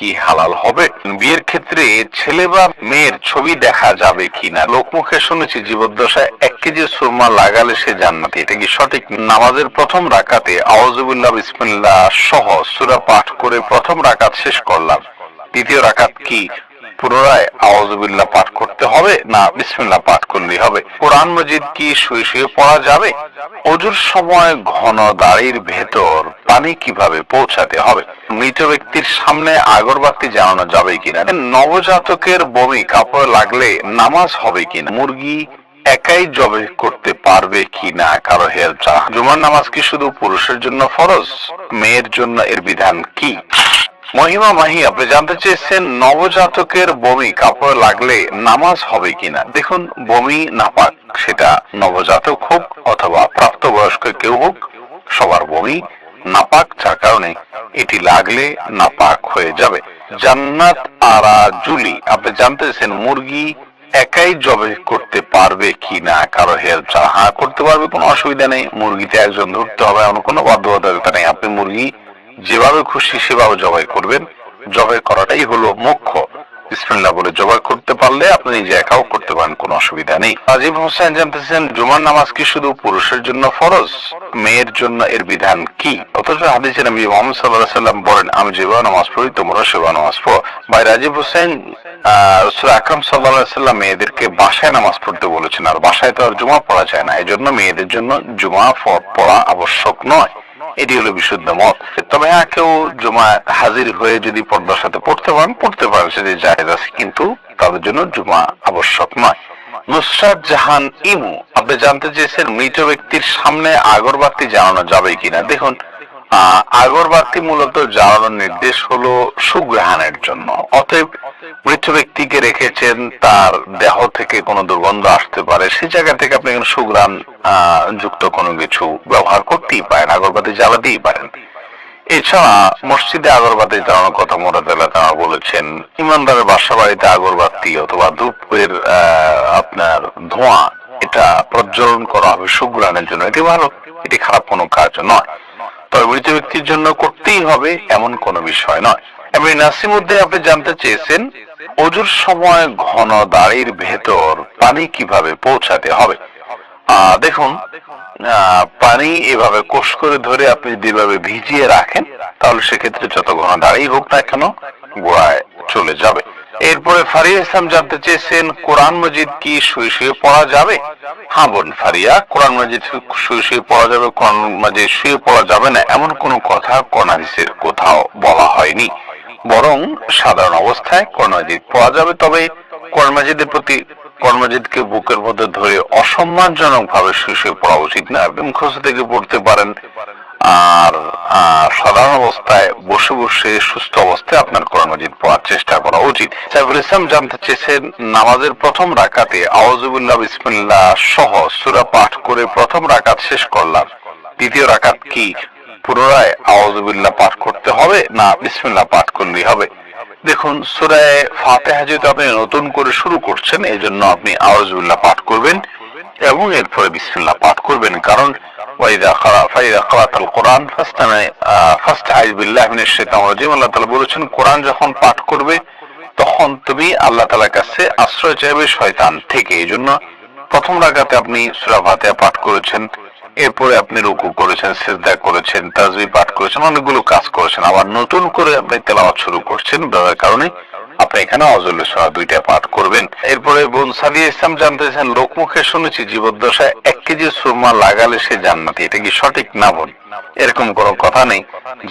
কি হালাল হবে? বিয়ের ক্ষেত্রে ছেলে বা মেয়ের ছবি দেখা যাবে কিনা? লোকমুখে শুনেছি জীবদ্দশায় এক কেজি সুরমা লাগালে সে জান্নাতি। এটা কি সঠিক? নামাজের প্রথম রাকাতে আওয়াজবুল্লাহ বিসমিল্লাহ সহ সুরা পাঠ করে প্রথম রাকাত শেষ করলাম। দ্বিতীয় রাকাত কি? পুনরায় আওয়াজুবিল্লাহ পাঠ করতে হবে। না, বিসমিল্লাহ পাঠ করলেই হবে। কোরআন মজিদ কি শুয়ে শুয়ে পড়া যাবে? অজুর সময় ঘন দাড়ির ভেতর পানি কীভাবে পৌঁছাতে হবে? মৃত ব্যক্তির সামনে আগরবাতি জানানো যাবে কিনা? নবজাতকের বমি কাপড় লাগলে নামাজ হবে কিনা? মুরগি একাই জবে করতে পারবে কি না কারও হের চাহ জুমার নামাজ কি শুধু পুরুষের জন্য ফরজ? মেয়ের জন্য এর বিধান কি? মহিমা মাহি আপনি জানতে চেয়েছেন নবজাতকের বমি কাপড় লাগলে নামাজ হবে কিনা? দেখুন, বমি নাপাক, সেটা নবজাতক হোক অথবা প্রাপ্তবয়স্ক কেউ হোক, সবার বমি নাপাক, যার কারণে এটি লাগলে নাপাক হয়ে যাবে। জান্নাত আরা জুলি, আপনি জানতে চেয়েছেন মুরগি একাই জবে করতে পারবে কি না কারও হেল্প ছাড়া হ্যাঁ করতে পারবে, কোনো অসুবিধা নেই। মুরগিতে একজন ধরতে হবে, এমন কোনো বাধ্যবাধকতা নেই। আপনি মুরগি যেভাবে খুশি সেভাবে জবাই করবেন। জবাই করাটাই হলো মুখ্য। বিসমিল্লাহ বলে জবাই করতে পারলে আপনি নিজে একাও করতে পারেন, কোনো অসুবিধা নেই। আজিব হোসেন জানতেছেন, জুমার নামাজ কি শুধু পুরুষের জন্য ফরজ? মেয়ের জন্য এর বিধান কি? অথচ হাদিসে নবী মোহাম্মদ সাল্লাহ সাল্লাম বলেন, আমি যেভাবে নামাজ পড়ি তোমরা সেবা নামাজ পড়ো। ভাই রাজীব হোসেন রসুল আকরম সাল্লাহ সাল্লাম মেয়েদেরকে বাসায় নামাজ পড়তে বলেছেন, আর বাসায় তো আর জুমা পড়া যায় না। এই জন্য মেয়েদের জন্য জুমা পড়া আবশ্যক নয়। এটি হলো বিশুদ্ধ মত তবে হ্যাঁ কেউ জমা হাজির হয়ে যদি পর্দার সাথে পড়তে পারেন পড়তে পারেন সেটি জাহেজ আছে, কিন্তু তাদের জন্য জুমা আবশ্যক নয়। নুসরাত জাহান ইমু, আপনি জানতে চেয়েছেন মৃত ব্যক্তির সামনে আগরবাতি জানানো যাবে কিনা? দেখুন আগরবাতি মূলত জ্বালানোর নির্দেশ হলো সুগ্রহণের জন্য। অতএব মৃত ব্যক্তিকে রেখেছেন তার দেহ থেকে কোনো দুর্গন্ধ আসতে পারে সেই জায়গা থেকে আপনি সুগ্রাণ আহ, যুক্ত কোনো কিছু ব্যবহার করতেই পারেন আগরবাতি জ্বালাতেই পারেন। এছাড়া মসজিদে আগরবাতি জ্বালানোর কথা মোরাদাল্লাহ তারা বলেছেন ইমানদারের বাসা বাড়িতে আগরবাতি অথবা ধূপের আপনার ধোঁয়া এটা প্রজ্বলন করা হবে সুগ্রাণের জন্য। এটি ভালো এটি খারাপ কোনো কাজ নয়। তবে মৃত ব্যক্তির জন্য করতেই হবে এমন কোনো বিষয় নয়। এমনি নাসিমুদ্দিন আপনি জানতে চেয়েছেন, অজুর সময় ঘন দাড়ির ভেতর পানি কীভাবে পৌঁছাতে হবে? দেখুন পানি এভাবে কোষ করে ধরে আপনি যদি এভাবে ভিজিয়ে রাখেন, তাহলে সেক্ষেত্রে যত ঘন দাঁড়িয়ে হোক না কেন, গোড়ায় চলে যাবে। এরপরে ফারিয়া ইসলাম জানতে চেয়েছেন, কোরআন মজিদ কি শুয়ে শুয়ে পড়া যাবে? হ্যাঁ বোন ফারিয়া, কোরআন মজিদ শুয়ে শুয়ে পড়া যাবে, কোরআন মজিদ শুয়ে পড়া যাবে না, এমন কোনো কথা কোরআনিসের কোথাও বলা হয়নি। বরং সাধারণ অবস্থায় কোরআন মজিদ পড়া যাবে, তবে কোরআন মজিদের প্রতি কর্মজিৎকে বুকের মধ্যে ধরে অসম্মানজনক ভাবে শুয়ে শুয়ে পড়া উচিত না। আপনি মুখস্থ থেকে পড়তে পারেন। আর সাধারণ অবস্থায় বসে বসে সুস্থ অবস্থায় আপনার কর্মজিৎ পড়ার চেষ্টা করা উচিত। সাইফুল ইসলাম জানতে চেয়েছেন, নামাজের প্রথম রাকাতে আওয়াজুবুল্লাহ বিসমিল্লাহ সহ সুরা পাঠ করে প্রথম রাকাত শেষ করলাম। দ্বিতীয় রাকাত কি? পুনরায় আওয়াজুবিল্লাহ পাঠ করতে হবে না বিসমিল্লাহ পাঠ করলেই হবে? দেখুন সুরায় ফাতেহা যেহেতু আপনি নতুন করে শুরু করছেন এই জন্য আপনি আওয়াজুবিল্লাহ পাঠ করবেন এবং এরপরে বিসমিল্লাহ পাঠ করবেন। কারণ ওয়াইদা খারা ফাইদা খারাতাল কোরআন ফাস্তামে ফাস্তাইজ বিল্লাহ মিনাশ শাইতানির রাজিম আল্লাহ তাআলা বলেছেন, কোরআন যখন পাঠ করবে, তখন তুমি আল্লাহ তাআলার কাছে আশ্রয় চাইবে শয়তান থেকে। এই জন্য প্রথম রাকাতে আপনি সূরা ফাতিহা পাঠ করেছেন, এরপরে আপনি রুকু করেছেন, সিজদা করেছেন তাজবি পাঠ করেছেন, অনেকগুলো কাজ করেছেন। আবার নতুন করে আপনি তেলাওয়াত শুরু করছেন, যার কারণে আপনি এখানে অজল সহ দুইটা পাঠ করবেন। এরপরে বোন সাদিয়া ইসলাম জানতেছেন, লোকমুখে শুনেছি জীবদ্দশায় এক কেজি সুরমা লাগালে সে জান্নাতি। এটা কি সঠিক না বোন? এরকম কোনো কথা নেই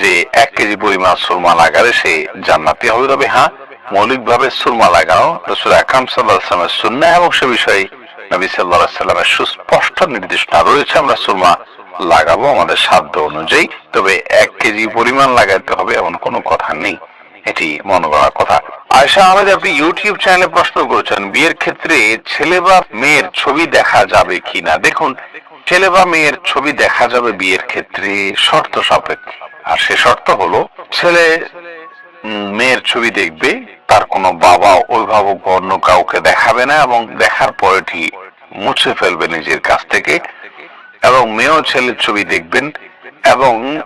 যে এক কেজি পরিমাণ সুরমা লাগালে সে জান্নাতি হবে। তবে হ্যাঁ মৌলিকভাবে সুরমা লাগানো রসুল আকরাম সাল্লাহ আসলামের সুন্না এবং সে বিষয়ে নবী সাল্লাহ সাল্লামের সুস্পষ্ট নির্দেশনা রয়েছে, আমরা সুরমা লাগাবো আমাদের সাধ্য অনুযায়ী। তবে এক কেজি পরিমাণ লাগাইতে হবে এমন কোনো কথা নেই। এটি মনে করার কথা। আয়সা আহমেদ, আপনি ইউটিউব চ্যানেলে প্রশ্ন করেছেন, বিয়ের ক্ষেত্রে ছেলে বা মেয়ের ছবি দেখা যাবে কিনা? দেখুন, ছেলে বা মেয়ের ছবি দেখা যাবে বিয়ের ক্ষেত্রে শর্ত সাপেক্ষে। আর সে শর্ত হলো, ছেলে মেয়ের ছবি দেখবে, তার কোনো বাবা, অভিভাবক, অন্য কাউকে দেখাবে না এবং দেখার পরেটি মুছে ফেলবে নিজের কাছ থেকে। এবং মেয়েও ছেলের ছবি দেখবেন এবং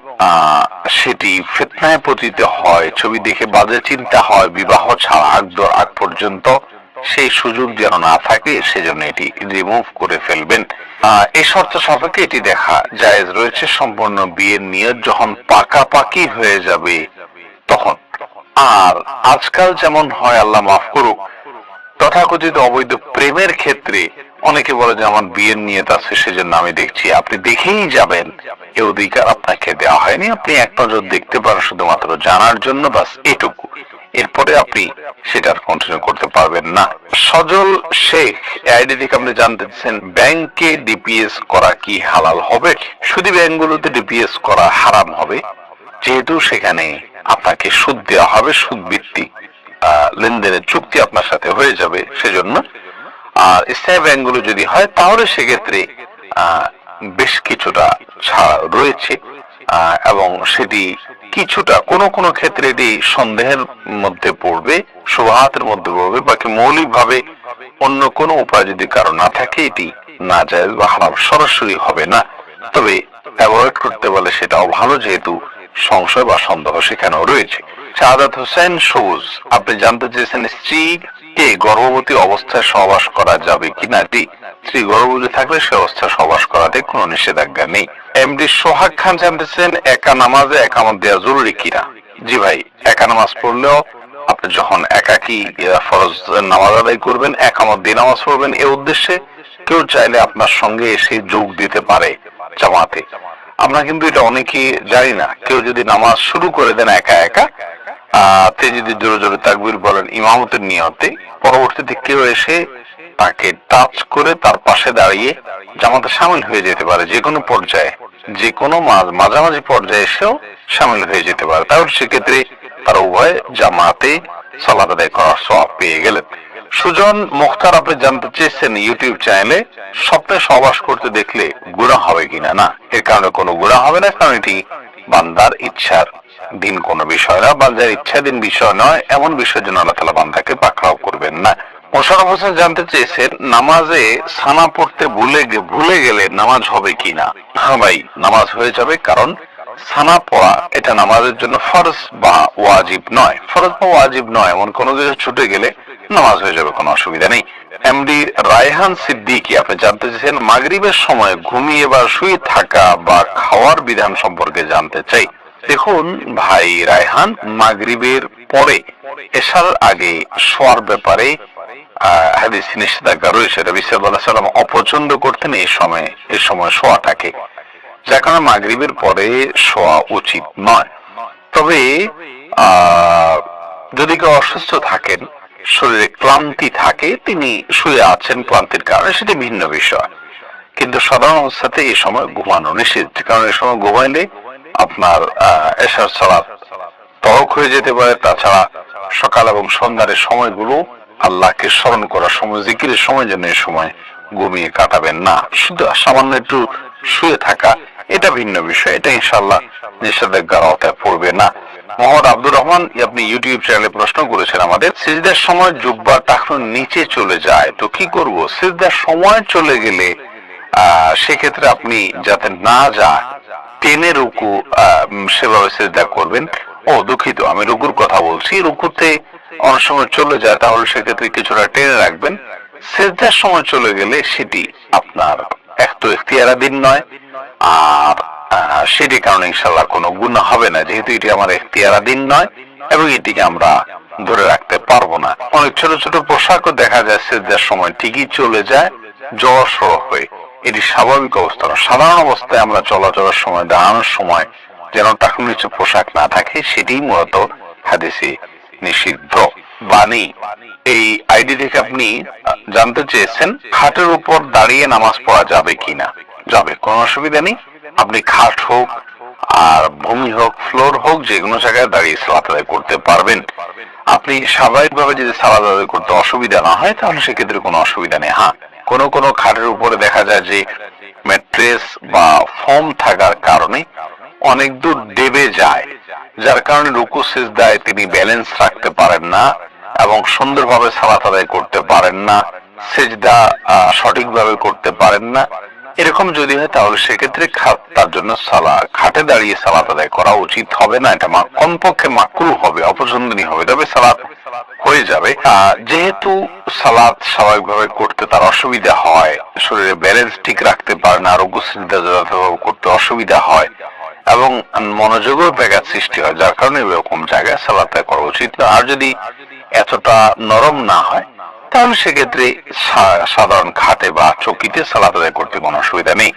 সেটি ফিতনায় পতিত হয়, ছবি দেখে বাজে চিন্তা হয়, বিবাহ ছাড়া আগ দ- আগ পর্যন্ত সেই সুযোগ যেন না থাকে, সেজন্য এটি রিমুভ করে ফেলবেন। এই শর্ত সাপেক্ষে এটি দেখা জায়েজ রয়েছে সম্পূর্ণ বিয়ের নিয়ত, যখন পাকাপাকি হয়ে যাবে, তখন। আর আজকাল যেমন হয়, আল্লাহ মাফ করুক তথাকথিত অবৈধ প্রেমের ক্ষেত্রে অনেকে বলে যে আমার বিয়ের নিয়ত আছে, সেজন্য আমি দেখছি। আপনি দেখেই যাবেন। এ অধিকার আপনাকে দেওয়া হয়নি। আপনি এক নজর দেখতে পারেন, শুধুমাত্র জানার জন্য বাস এটুকু। এরপরে আপনি সেটার কন্টিনিউ করতে পারবেন না। সজল শেখ আইডি থেকে আপনি জানতে চাচ্ছেন, ব্যাংকে ডিপিএস করা কি হালাল হবে? শুধু ব্যাংকগুলোতে ডিপিএস করা হারাম হবে? যেহেতু সেখানে আপনাকে সুদ দেওয়া হবে সুদ ভিত্তিক লেনদেনের চুক্তি আপনার সাথে হয়ে যাবে সেজন্য। আর স্থায়ী ব্যাংকগুলো যদি হয়, তাহলে সেক্ষেত্রে বেশ কিছুটা ছাড় রয়েছে। এবং সেটি কিছুটা কোনো কোনো ক্ষেত্রে এটি সন্দেহের মধ্যে পড়বে সুবাহাতের মধ্যে পড়বে, বাকি মৌলিকভাবে অন্য কোনো উপায় যদি কারও না থাকে, এটি না যায় বা হারাম সরাসরি হবে না। তবে অ্যাভয়েড করতে বলে সেটাও ভালো, যেহেতু সংশয় বা সন্দেহ সেখানেও রয়েছে। শাহাদাত হোসেন সবুজ আপনি জানতে চেয়েছেন স্ত্রী কে? গর্ভবতী অবস্থায় সহবাস করা যাবে কিনা? জি। স্ত্রী গর্ভবতী থাকলে সে অবস্থায় সহবাস করাতে কোনো নিষেধাজ্ঞা নেই। এমডি সোহাগ খান জানতেছেন একা নামাজে একামত দেওয়া জরুরি কিনা? জি ভাই, একা নামাজ পড়লেও আপনি যখন একাকি ফরজ নামাজ আদায় করবেন, একামত দিয়ে নামাজ পড়বেন, এ উদ্দেশ্যে কেউ চাইলে আপনার সঙ্গে এসে যোগ দিতে পারে জামাতে। আমরা কিন্তু এটা অনেকেই জানি না। কেউ যদি নামাজ শুরু করে দেন একা একা আহ, তে যদি জোরে জোরে তাকবির বলেন ইমামতের নিয়তে পরবর্তীতে কেউ এসে তাকে টাচ করে তার পাশে দাঁড়িয়ে জামাতে সামিল হয়ে যেতে পারে যে কোনো পর্যায়ে। যে কোনো মাঝামাঝি পর্যায়ে এসেও সামিল হয়ে যেতে পারে। তাহলে সেক্ষেত্রে তার উভয় জামাতে সালাদ আদায় করার সব পেয়ে গেলেন। সুজন মুখতার আপনি জানতে চেয়েছেন ইউটিউব চ্যানেলে স্বপ্নে সহবাস করতে দেখলে গুণা হবে কিনা? না এর কারণে কোনো গুণা হবে না কারণ এটি বান্দার ইচ্ছার দিন কোনো বিষয় না বান্দার ইচ্ছাধীন বিষয় নয়, এমন বিষয়ের জন্য আল্লাহ তালা বান্দাকে পাকড়াও করবেন না। মোশারফ হোসেন জানতে চেয়েছেন, নামাজে সানা পড়তে ভুলে ভুলে গেলে নামাজ হবে কিনা হ্যাঁ ভাই, নামাজ হয়ে যাবে কারণ সানা পড়া এটা নামাজের জন্য ফরজ বা ওয়াজিব নয়। ফরজ বা ওয়াজিব নয়, এমন কোনো কিছু ছুটে গেলে নামাজ হয়ে যাবে, কোনো অসুবিধা নেই। এমডি রায়হান সিদ্দিকি, আপনি জানতে চেয়েছেন, মাগরিবের সময় ঘুমিয়ে বা শুয়ে থাকা বা খাওয়ার বিধান সম্পর্কে জানতে চাই। দেখুন, ভাই রায়হান মাগরিবের পরে এসার আগে শোয়ার ব্যাপারে হাদিস নিষেধাজ্ঞা রয়েছে। সাল্লাম অপছন্দ করতেন এই সময় এই সময় যার কারণে মাগরিবের পরে শোয়া উচিত নয়। তবে যদি কেউ অসুস্থ থাকেন, শরীরে ক্লান্তি থাকে, তিনি শুয়ে আছেন ক্লান্তির কারণে, সেটি ভিন্ন বিষয়। কিন্তু সাধারণ অবস্থাতে এই সময় ঘুমানো নিষেধ কারণ এই সময় ঘুমাইলে আপনার এশার সালাত তহক হয়ে যেতে পারে। তাছাড়া সকাল এবং সন্ধ্যার সময়গুলো আল্লাহকে স্মরণ করার সময়, জিকিরের সময় যেন এই সময় ঘুমিয়ে কাটাবেন না। শুধু সামান্য একটু শুয়ে থাকা, এটা ভিন্ন বিষয়। এটা ইনশাল্লাহ নিষেধাজ্ঞার আওতায় পড়বে না। মোহাম্মদ আব্দুর রহমান আপনি ইউটিউব চ্যানেলে প্রশ্ন করেছেন আমাদের, সিজদার সময় জুব্বা টাকনো নিচে চলে যায়, তো কি করব? সিজদার সময় চলে গেলে সেক্ষেত্রে আপনি যাতে না যায় টেনে রুকু সেভাবে সেজদা করবেন। ও দুঃখিত, আমি রুকুর কথা বলছি। রুকুতে অনেক সময় চলে যায়, তাহলে সেক্ষেত্রে কিছুটা টেনে রাখবেন। সেজদার সময় চলে গেলে সেটি আপনার এক তো এখতিয়ারাধীন নয়, আর সেটি কারণে ইনশাল্লাহ কোনো গুণ হবে না, যেহেতু এটি আমার এখতিয়ারাধীন নয়, এবং এটিকে আমরা ধরে রাখতে পারব না। অনেক ছোট ছোট পোশাকও দেখা যায় সেজদার সময় ঠিকই চলে যায়, জ্বর সড় হয়ে এটি স্বাভাবিক অবস্থা। সাধারণ অবস্থায় আমরা চলাচলের সময় দাঁড়ানোর সময় যেন টাকুর নিচে পোশাক না থাকে সেটি মূলত হাদিসে নিষিদ্ধ। বাণী, এই আইডি থেকে আপনি জানতে চেয়েছেন, খাটের উপর দাঁড়িয়ে নামাজ পড়া যাবে কিনা? যাবে, কোনো অসুবিধা নেই। আপনি খাট হোক, আর ভূমি হোক, ফ্লোর হোক, যে কোনো জায়গায় দাঁড়িয়ে সালাত আদায় করতে পারবেন। আপনি স্বাভাবিকভাবে যদি সালাদ আদায় করতে অসুবিধা না হয়, তাহলে সেক্ষেত্রে কোনো অসুবিধা নেই। হ্যাঁ কোনো কোনো খাটের উপরে দেখা যায় যে ম্যাট্রেস বা ফর্ম থাকার কারণে অনেক দূর দেবে যায়, যার কারণে রুকু সিজদায় তিনি ব্যালেন্স রাখতে পারেন না এবং সুন্দরভাবে সালাত আদায় করতে পারেন না, সেজদা সঠিকভাবে করতে পারেন না। এরকম যদি হয়, তাহলে সেক্ষেত্রে তার জন্য সালা খাটে দাঁড়িয়ে সালাত আদায় করা উচিত হবে না, এটা মা- কমপক্ষে মাকরু হবে, অপছন্দনীয় হবে, তবে সালাত হয়ে যাবে। যেহেতু সালাদ স্বাভাবিকভাবে করতে তার অসুবিধা হয়, শরীরে ব্যালেন্স ঠিক রাখতে পারে না, আরোগ্য চিন্তা যথাযথভাবে করতে অসুবিধা হয়, এবং মনোযোগও ব্যাঘাত সৃষ্টি হয়, যার কারণে এরকম জায়গায় সালাদ করা উচিত। আর যদি এতটা নরম না হয় তাহলে সেক্ষেত্রে সাধারণ খাতে বা চকিতে সালাদ আদায় করতে কোনো অসুবিধা নেই।